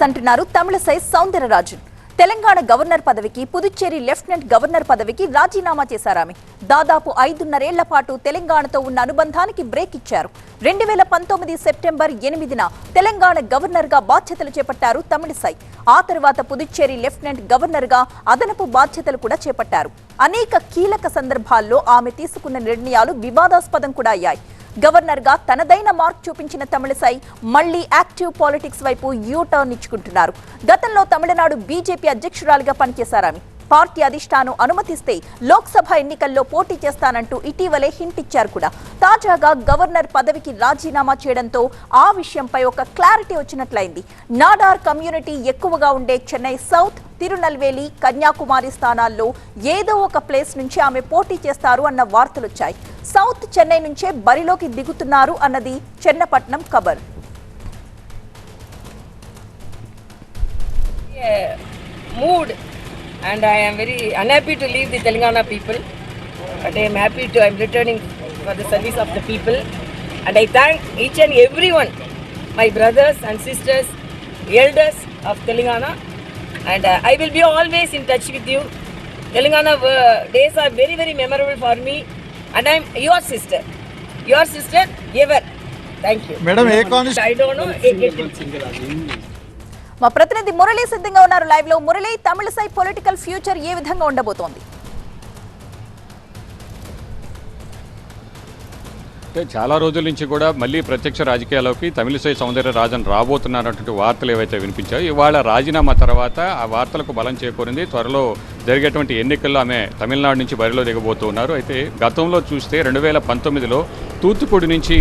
Politics అంటున్నారు Tamilisai Soundararajan. Telangana governor పదవికి Puducherry lieutenant governor పదవికి రాజీనామా చేశారామె దాదాపు ఐదున్నరేళ్ళ పాటు తెలంగాణతో ఉన్న అనుబంధానికి బ్రేక్ ఇచ్చారు. రెండు వేల పంతొమ్మిది సెప్టెంబర్ ఎనిమిదిన తెలంగాణ గవర్నర్గా బాధ్యతలు చేపట్టారు తమిళిసై ఆ తర్వాత పుదుచ్చేరి లెఫ్టినెంట్ గవర్నర్గా అదనపు బాధ్యతలు కూడా చేపట్టారు. అనేక కీలక సందర్భాల్లో ఆమె తీసుకున్న నిర్ణయాలు వివాదాస్పదం కూడా అయ్యాయి. గవర్నర్గా తనదైన మార్క్ చూపించిన తమిళసై మళ్ళీ యాక్టివ్ పాలిటిక్స్ వైపు యూ టర్న్ ఇచ్చుకుంటున్నారు. గతంలో తమిళనాడు బీజేపీ అధ్యక్షురాలిగా పనిచేశారామె పార్టీ అధిష్టానం అనుమతిస్తే లోక్సభ ఎన్నికల్లో పోటీ చేస్తానంటూ ఇటీవలే హింట్ ఇచ్చారు కూడా. తాజాగా గవర్నర్ పదవికి రాజీనామా చేయడంతో ఆ విషయంపై ఒక క్లారిటీ వచ్చినట్లయింది. నాడార్ కమ్యూనిటీ ఎక్కువగా ఉండే చెన్నై సౌత్ తిరునల్వేలి కన్యాకుమారి స్థానాల్లో ఏదో ఒక ప్లేస్ నుంచి ఆమె పోటీ చేస్తారు అన్న వార్తలొచ్చాయి. సౌత్ చెన్నై నుంచే బరిలోకి దిగుతున్నారు అన్నది చెన్నపట్నం ఖబర్ uh, mood and I am very unhappy to leave the Telangana people but I am happy to I am returning for the service of the people and I thank each and everyone my brothers and sisters elders of Telangana and uh, I will be always in touch with you Telangana uh, days are very very memorable for me and I am your sister your sister ever thank you madam ఏ. మా ప్రతినిధి మురళి సిద్ధంగా ఉన్నారు లైవ్లో Murali Tamilisai political future ఏ విధంగా ఉండబోతోంది అంటే చాలా రోజుల నుంచి కూడా మళ్ళీ ప్రత్యక్ష రాజకీయాల్లోకి తమిళిసై సౌందర్య రాజన్ రాబోతున్నారన్నటువంటి వార్తలు ఏవైతే వినిపించాయో ఇవాళ రాజీనామా తర్వాత ఆ వార్తలకు బలం చేకూరింది. త్వరలో జరిగేటువంటి ఎన్నికల్లో ఆమె తమిళనాడు నుంచి బరిలో దిగబోతూ ఉన్నారు. అయితే గతంలో చూస్తే రెండు వేల పంతొమ్మిదిలో తూత్తుకుడి నుంచి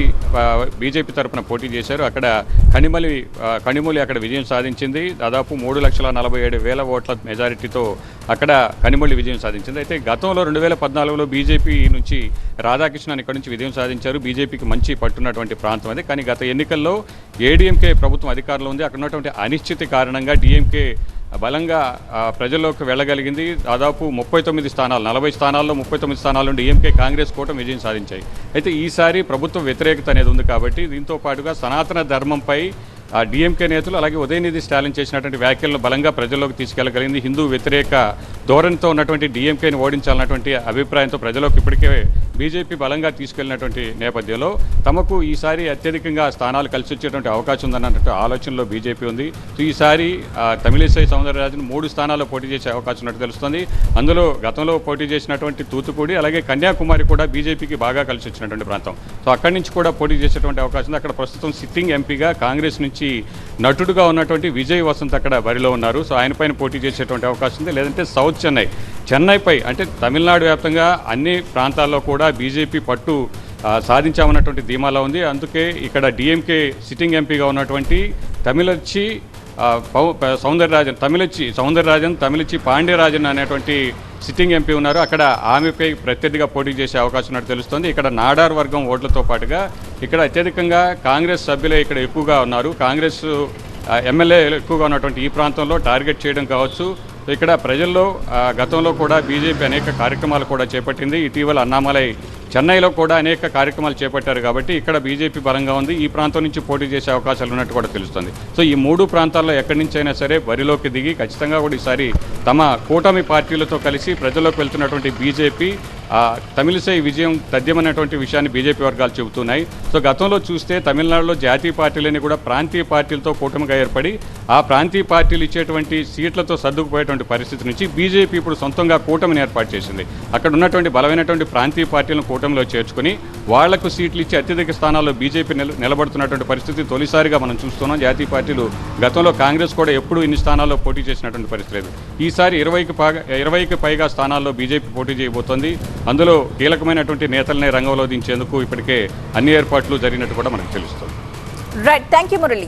బీజేపీ తరఫున పోటీ చేశారు. అక్కడ కనిమలి ఆ, కనిమూలి అక్కడ విజయం సాధించింది. దాదాపు మూడు లక్షల నలభై ఏడు వేల ఓట్ల మెజారిటీతో అక్కడ కనిమొళి విజయం సాధించింది. అయితే గతంలో రెండు వేల పద్నాలుగులో బీజేపీ నుంచి రాధాకృష్ణన్ ఇక్కడ నుంచి విజయం సాధించారు. బీజేపీకి మంచి పట్టున్నటువంటి ప్రాంతం అది. కానీ గత ఎన్నికల్లో ఏడీఎంకే ప్రభుత్వం అధికారంలో ఉంది. అక్కడ ఉన్నటువంటి అనిశ్చితి కారణంగా డిఎంకే బలంగా ప్రజల్లోకి వెళ్ళగలిగింది. దాదాపు ముప్పై తొమ్మిది స్థానాలు నలభై స్థానాల్లో ముప్పై తొమ్మిది స్థానాలు నుండి డిఎంకే కాంగ్రెస్ కూటమి విజయం సాధించాయి. అయితే ఈసారి ప్రభుత్వ వ్యతిరేకత అనేది ఉంది కాబట్టి దీంతో పాటుగా సనాతన ధర్మంపై ఆ డిఎంకే నేతలు అలాగే ఉదయనిధి స్టాలిన్ చేసినటువంటి వ్యాఖ్యలను బలంగా ప్రజల్లోకి తీసుకెళ్ళగలిగింది హిందూ వ్యతిరేక ధోరణితో ఉన్నటువంటి డిఎంకేని ఓడించాలన్నటువంటి అభిప్రాయంతో ప్రజలకు ఇప్పటికే బీజేపీ బలంగా తీసుకెళ్ళినటువంటి నేపథ్యంలో తమకు ఈసారి అత్యధికంగా స్థానాలు కలిసి వచ్చేటువంటి అవకాశం ఉందన్నటువంటి ఆలోచనలో బీజేపీ ఉంది. సో ఈసారి తమిళిసై సౌందరరాజన్ మూడు స్థానాల్లో పోటీ చేసే అవకాశం ఉన్నట్టు తెలుస్తుంది. అందులో గతంలో పోటీ చేసినటువంటి తూతుకుడి అలాగే కన్యాకుమారి కూడా బీజేపీకి బాగా కలిసి వచ్చినటువంటి ప్రాంతం. సో అక్కడి నుంచి కూడా పోటీ చేసేటువంటి అవకాశం ఉంది. అక్కడ ప్రస్తుతం సిట్టింగ్ ఎంపీగా కాంగ్రెస్ నుంచి నటుడుగా ఉన్నటువంటి విజయ్ వసంత్ అక్కడ బరిలో ఉన్నారు. సో ఆయన పైన పోటీ చేసేటువంటి అవకాశం ఉంది. లేదంటే సౌత్ చెన్నై. చెన్నైపై అంటే తమిళనాడు వ్యాప్తంగా అన్ని ప్రాంతాల్లో కూడా బీజేపీ పట్టు సాధించామన్నటువంటి ధీమాలో ఉంది. అందుకే ఇక్కడ డిఎంకే సిట్టింగ్ ఎంపీగా ఉన్నటువంటి తమిళచ్చి ఆ, పౌ- ప- సౌందరరాజన్ తమిళచ్చి సౌందరరాజన్ తమిళచ్చి పాండ్యరాజన్ అనేటువంటి సిట్టింగ్ ఎంపీ ఉన్నారు. అక్కడ ఆమెపై ప్రత్యర్థిగా పోటీ చేసే అవకాశం ఉన్నట్టు తెలుస్తోంది. ఇక్కడ నాడార్ వర్గం ఓట్లతో పాటుగా ఇక్కడ అత్యధికంగా కాంగ్రెస్ సభ్యులే ఇక్కడ ఎక్కువగా ఉన్నారు. కాంగ్రెస్ ఎమ్మెల్యే ఎమ్మెల్యేలు ఎక్కువగా ఉన్నటువంటి ఈ ప్రాంతంలో టార్గెట్ చేయడం కావచ్చు. ఇక్కడ ప్రజల్లో గతంలో కూడా బీజేపీ అనేక కార్యక్రమాలు కూడా చేపట్టింది. ఇటీవల అన్నామలై చెన్నైలో కూడా అనేక కార్యక్రమాలు చేపట్టారు కాబట్టి ఇక్కడ బీజేపీ బలంగా ఉంది. ఈ ప్రాంతం నుంచి పోటీ చేసే అవకాశాలు ఉన్నట్టు కూడా తెలుస్తుంది. సో ఈ మూడు ప్రాంతాల్లో ఎక్కడి నుంచి అయినా సరే బరిలోకి దిగి ఖచ్చితంగా కూడా ఈసారి తమ కూటమి పార్టీలతో కలిసి ప్రజల్లోకి వెళ్తున్నటువంటి బీజేపీ తమిళిసై విజయం తథ్యమనేటువంటి విషయాన్ని బీజేపీ వర్గాలు చెబుతున్నాయి. సో గతంలో చూస్తే తమిళనాడులో జాతీయ పార్టీలని కూడా ప్రాంతీయ పార్టీలతో కూటమిగా ఏర్పడి ఆ ప్రాంతీయ పార్టీలు ఇచ్చేటువంటి సీట్లతో సర్దుకుపోయేటువంటి పరిస్థితి నుంచి బీజేపీ ఇప్పుడు సొంతంగా కూటమిని ఏర్పాటు చేసింది. అక్కడ ఉన్నటువంటి బలమైనటువంటి ప్రాంతీయ పార్టీలను కూటమిలో చేర్చుకుని వాళ్ళకు సీట్లు ఇచ్చి అత్యధిక స్థానాల్లో బీజేపీ నిలబడుతున్నటువంటి పరిస్థితి తొలిసారిగా మనం చూస్తున్నాం. జాతీయ పార్టీలు గతంలో కాంగ్రెస్ కూడా ఎప్పుడూ ఇన్ని స్థానాల్లో పోటీ చేసినటువంటి పరిస్థితి లేదు. ఈసారి ఇరవైకి పైగా ఇరవైకి పైగా స్థానాల్లో బీజేపీ పోటీ చేయబోతోంది. అందులో కీలకమైనటువంటి నేతలనే రంగంలో దించేందుకు ఇప్పటికే అన్ని ఏర్పాట్లు జరిగినట్టు కూడా మనకు తెలుస్తుంది. Right thank you Murali